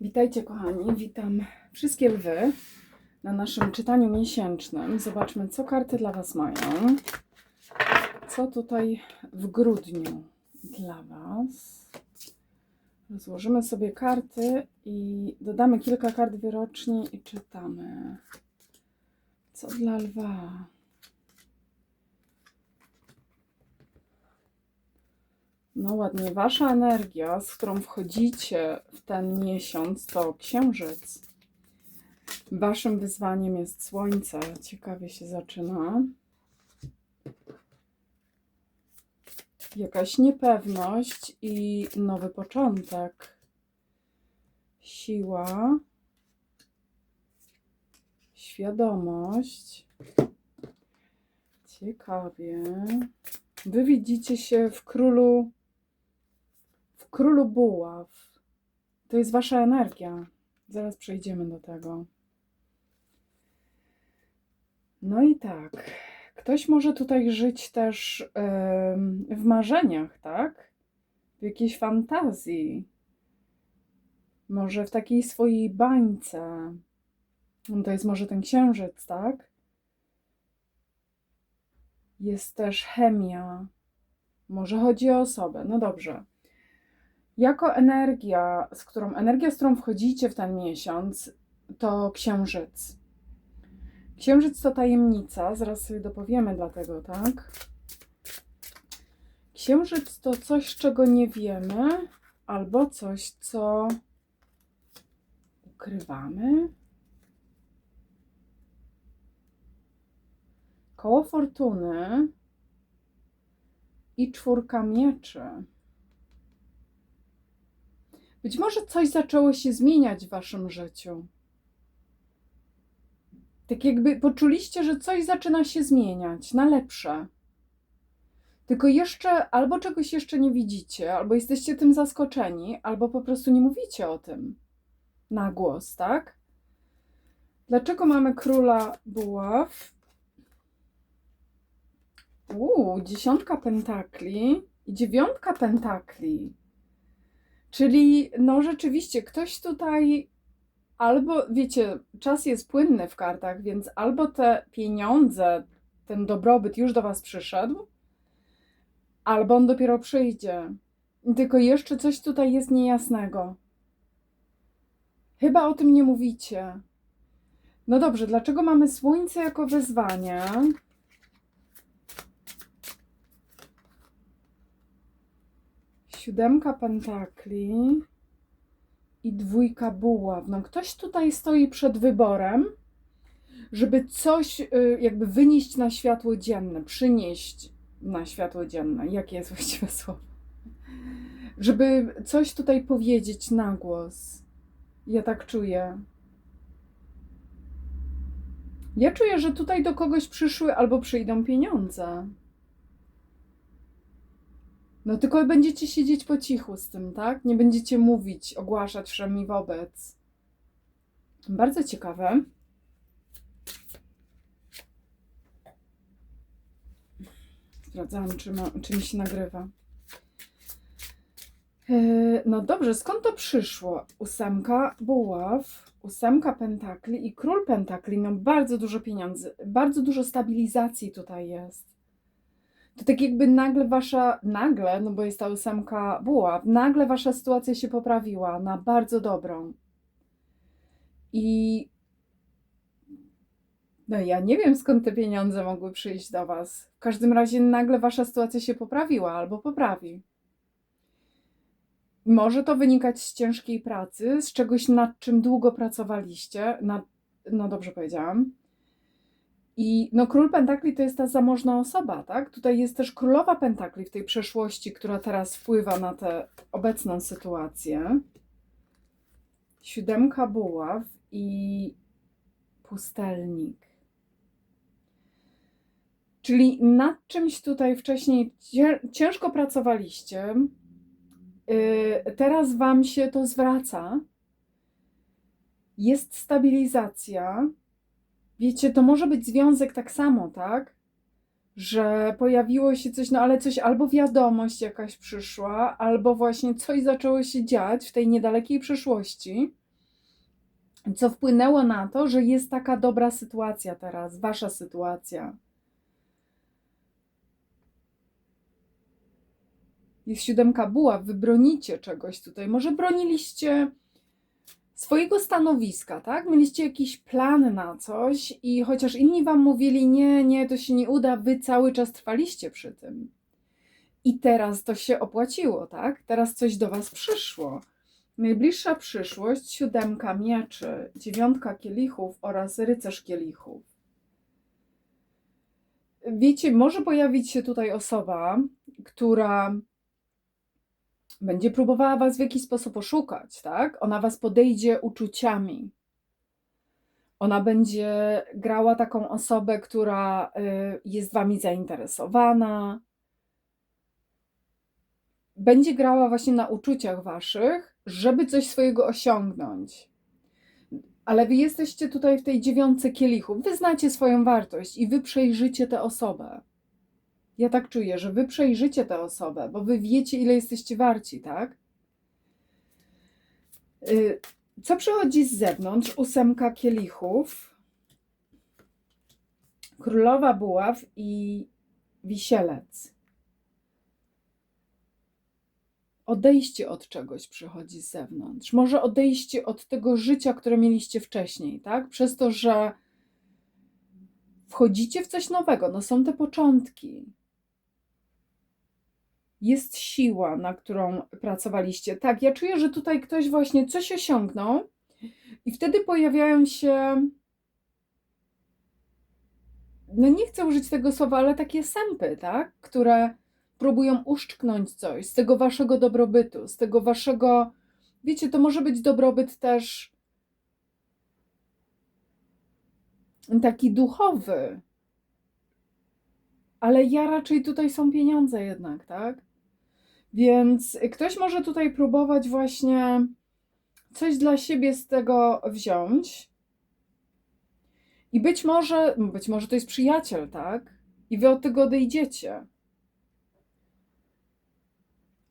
Witajcie kochani, witam wszystkie lwy na naszym czytaniu miesięcznym. Zobaczmy, co karty dla Was mają. Co tutaj w grudniu dla Was. Rozłożymy sobie karty i dodamy kilka kart wyroczni i czytamy. Co dla lwa? No ładnie, wasza energia, z którą wchodzicie w ten miesiąc, to księżyc. Waszym wyzwaniem jest słońce. Ciekawie się zaczyna. Jakaś niepewność i nowy początek. Siła. Świadomość. Ciekawie. Wy widzicie się w królu królu buław. To jest wasza energia. Zaraz przejdziemy do tego. No i tak. Ktoś może tutaj żyć też em, w marzeniach, tak? W jakiejś fantazji. Może w takiej swojej bańce. No To jest może ten księżyc, tak? Jest też chemia. Może chodzi o osobę. No dobrze. Jako energia, z którą energia, z którą wchodzicie w ten miesiąc, to księżyc. Księżyc to tajemnica, zaraz sobie dopowiemy dlatego, tak? Księżyc to coś, czego nie wiemy, albo coś, co ukrywamy. Koło fortuny i czwórka mieczy. Być może coś zaczęło się zmieniać w waszym życiu. Tak jakby poczuliście, że coś zaczyna się zmieniać na lepsze. Tylko jeszcze albo czegoś jeszcze nie widzicie, albo jesteście tym zaskoczeni, albo po prostu nie mówicie o tym na głos, tak? Dlaczego mamy króla buław? Uuu, dziesiątka pentakli i dziewiątka pentakli. Czyli no rzeczywiście ktoś tutaj albo wiecie, czas jest płynny w kartach, więc albo te pieniądze, ten dobrobyt już do was przyszedł, albo on dopiero przyjdzie. Tylko jeszcze coś tutaj jest niejasnego. Chyba o tym nie mówicie. No dobrze, dlaczego mamy słońce jako wyzwanie? Siódemka pentakli i dwójka buław. No ktoś tutaj stoi przed wyborem, żeby coś y, jakby wynieść na światło dzienne, przynieść na światło dzienne. Jakie jest właściwe słowo? Żeby coś tutaj powiedzieć na głos. Ja tak czuję. Ja czuję, że tutaj do kogoś przyszły albo przyjdą pieniądze. No tylko będziecie siedzieć po cichu z tym, tak? Nie będziecie mówić, ogłaszać wszemi wobec. Bardzo ciekawe. Sprawdzałam, czy, ma, czy mi się nagrywa. Yy, No dobrze, skąd to przyszło? Ósemka buław, ósemka pentakli i król pentakli. No bardzo dużo pieniędzy, bardzo dużo stabilizacji tutaj jest to tak jakby nagle wasza, nagle, no bo jest ta ósemka buław, nagle wasza sytuacja się poprawiła na bardzo dobrą. I no ja nie wiem skąd te pieniądze mogły przyjść do was. W każdym razie nagle wasza sytuacja się poprawiła albo poprawi. Może to wynikać z ciężkiej pracy, z czegoś nad czym długo pracowaliście, nad, no dobrze powiedziałam, i no, król pentakli to jest ta zamożna osoba, tak? Tutaj jest też królowa pentakli w tej przeszłości, która teraz wpływa na tę obecną sytuację. Siódemka buław i pustelnik. Czyli nad czymś tutaj wcześniej cię- ciężko pracowaliście. Yy, teraz wam się to zwraca. Jest stabilizacja Wiecie, to może być związek tak samo, tak? Że pojawiło się coś, no ale coś albo wiadomość jakaś przyszła, albo właśnie coś zaczęło się dziać w tej niedalekiej przyszłości. co wpłynęło na to, że jest taka dobra sytuacja teraz, wasza sytuacja. Jest siódemka buław, wy bronicie czegoś tutaj. Może broniliście swojego stanowiska, tak? Mieliście jakiś plan na coś i chociaż inni wam mówili, nie, nie, to się nie uda, wy cały czas trwaliście przy tym. I teraz to się opłaciło, tak? Teraz coś do was przyszło. Najbliższa przyszłość, siódemka mieczy, dziewiątka kielichów oraz rycerz kielichów. Wiecie, może pojawić się tutaj osoba, która będzie próbowała was w jakiś sposób oszukać, tak? Ona was podejdzie uczuciami. Ona będzie grała taką osobę, która y, jest wami zainteresowana. Będzie grała właśnie na uczuciach waszych, żeby coś swojego osiągnąć. Ale wy jesteście tutaj w tej dziewiątce kielichów. Wy znacie swoją wartość i wy przejrzycie tę osobę. Ja tak czuję, że wy przejrzycie tę osobę, bo wy wiecie, ile jesteście warci, tak? Y, Co przychodzi z zewnątrz? Ósemka kielichów, królowa buław i wisielec. Odejście od czegoś przychodzi z zewnątrz. Może odejście od tego życia, które mieliście wcześniej, tak? Przez to, że wchodzicie w coś nowego. No są te początki jest siła, na którą pracowaliście. Tak, ja czuję, że tutaj ktoś właśnie coś osiągnął i wtedy pojawiają się. No nie chcę użyć tego słowa, ale takie sępy, tak? Które próbują uszczknąć coś z tego waszego dobrobytu, z tego waszego. Wiecie, to może być dobrobyt też taki duchowy. Ale ja raczej tutaj są pieniądze jednak, tak? Więc ktoś może tutaj próbować właśnie coś dla siebie z tego wziąć. I być może, być może to jest przyjaciel, tak? I wy od tego odejdziecie.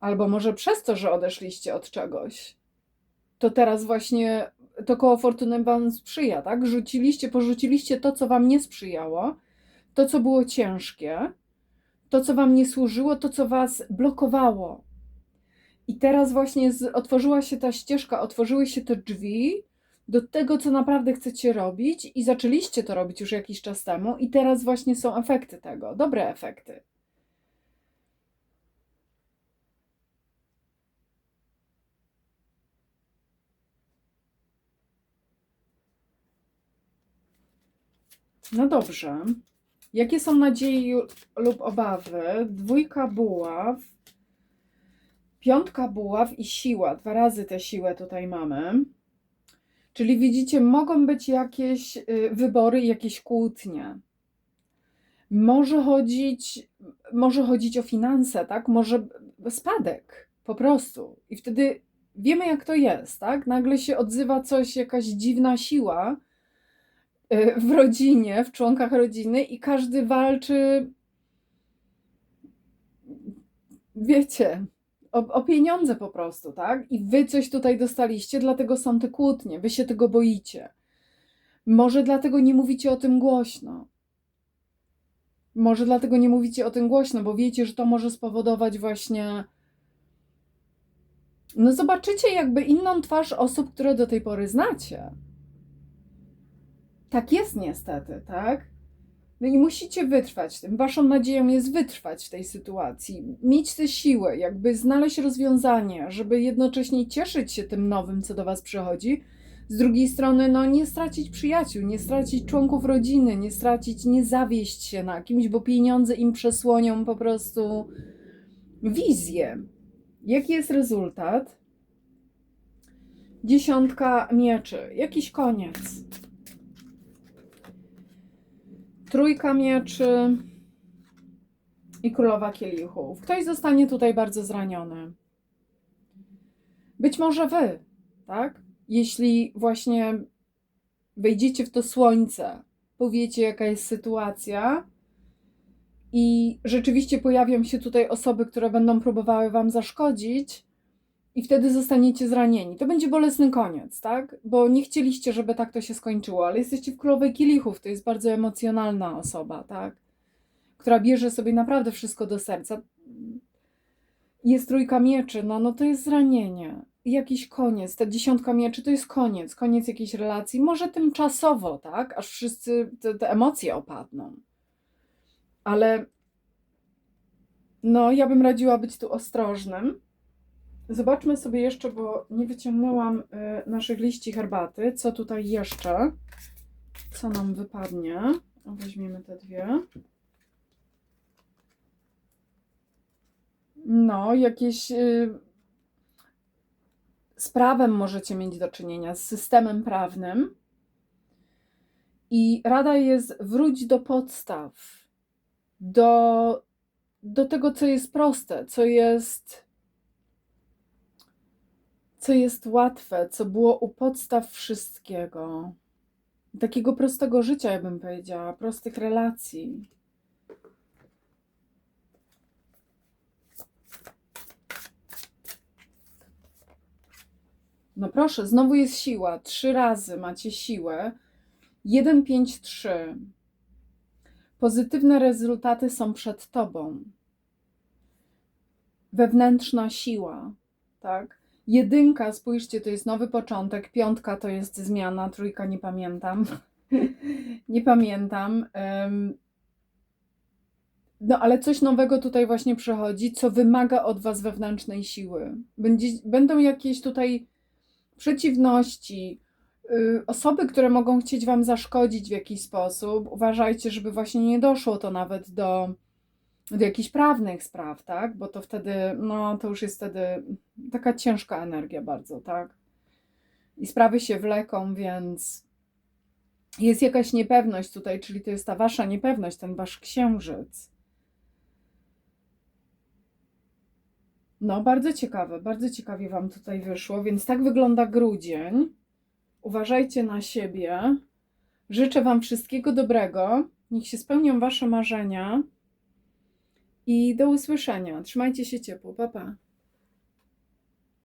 Albo może przez to, że odeszliście od czegoś, to teraz właśnie to koło fortuny wam sprzyja, tak? Rzuciliście, porzuciliście to, co wam nie sprzyjało, to, co było ciężkie, to, co wam nie służyło, to, co was blokowało. I teraz właśnie z, otworzyła się ta ścieżka, otworzyły się te drzwi do tego, co naprawdę chcecie robić, i zaczęliście to robić już jakiś czas temu, i teraz właśnie są efekty tego, dobre efekty. No dobrze. Jakie są nadzieje lub obawy? Dwójka buław, piątka buław i siła. Dwa razy tę siłę tutaj mamy. Czyli widzicie, mogą być jakieś y, wybory, jakieś kłótnie. Może chodzić, może chodzić o finanse, tak? Może spadek po prostu. I wtedy wiemy, jak to jest, tak? Nagle się odzywa coś, jakaś dziwna siła, w rodzinie, w członkach rodziny i każdy walczy, wiecie, o, o, pieniądze po prostu, tak? I wy coś tutaj dostaliście, dlatego są te kłótnie, wy się tego boicie. Może dlatego nie mówicie o tym głośno. Może dlatego nie mówicie o tym głośno, bo wiecie, że to może spowodować właśnie. No, zobaczycie jakby inną twarz osób, które do tej pory znacie. Tak jest niestety, tak? No i musicie wytrwać tym. Waszą nadzieją jest wytrwać w tej sytuacji, mieć tę siłę, jakby znaleźć rozwiązanie, żeby jednocześnie cieszyć się tym nowym, co do Was przychodzi. Z drugiej strony, no nie stracić przyjaciół, nie stracić członków rodziny, nie stracić, nie zawieść się na kimś, bo pieniądze im przesłonią po prostu wizję. Jaki jest rezultat? Dziesiątka mieczy, jakiś koniec trójka mieczy i królowa kielichów. Ktoś zostanie tutaj bardzo zraniony. Być może wy, tak? Jeśli właśnie wejdziecie w to słońce, powiecie, jaka jest sytuacja, i rzeczywiście pojawią się tutaj osoby, które będą próbowały wam zaszkodzić, i wtedy zostaniecie zranieni. To będzie bolesny koniec, tak? Bo nie chcieliście, żeby tak to się skończyło, ale jesteście w królowej kielichów, to jest bardzo emocjonalna osoba, tak? Która bierze sobie naprawdę wszystko do serca. Jest trójka mieczy, no, no to jest zranienie. Jakiś koniec, ta dziesiątka mieczy to jest koniec, koniec jakiejś relacji, może tymczasowo, tak? Aż wszyscy te, te emocje opadną. Ale no, ja bym radziła być tu ostrożnym. Zobaczmy sobie jeszcze, bo nie wyciągnęłam y, naszych liści herbaty. Co tutaj jeszcze? Co nam wypadnie? Weźmiemy te dwie. No, jakieś y, z prawem możecie mieć do czynienia, z systemem prawnym. I rada jest wróć do podstaw, do, do tego, co jest proste, co jest co jest łatwe, co było u podstaw wszystkiego. Takiego prostego życia, ja bym powiedziała, prostych relacji. No proszę, znowu jest siła. Trzy razy macie siłę. 1, 5, 3. Pozytywne rezultaty są przed tobą. Wewnętrzna siła, tak? Jedynka, spójrzcie, to jest nowy początek. Piątka to jest zmiana. Trójka nie pamiętam. nie pamiętam. No, ale coś nowego tutaj właśnie przychodzi, co wymaga od Was wewnętrznej siły. Będzie, będą jakieś tutaj przeciwności, y, osoby, które mogą chcieć Wam zaszkodzić w jakiś sposób. Uważajcie, żeby właśnie nie doszło to nawet do, do jakichś prawnych spraw, tak? Bo to wtedy, no to już jest wtedy taka ciężka energia bardzo, tak? I sprawy się wleką, więc jest jakaś niepewność tutaj, czyli to jest ta Wasza niepewność, ten Wasz księżyc. No, bardzo ciekawe, bardzo ciekawie Wam tutaj wyszło, więc tak wygląda grudzień. Uważajcie na siebie. Życzę Wam wszystkiego dobrego. Niech się spełnią Wasze marzenia. I do usłyszenia. Trzymajcie się ciepło. Pa, pa.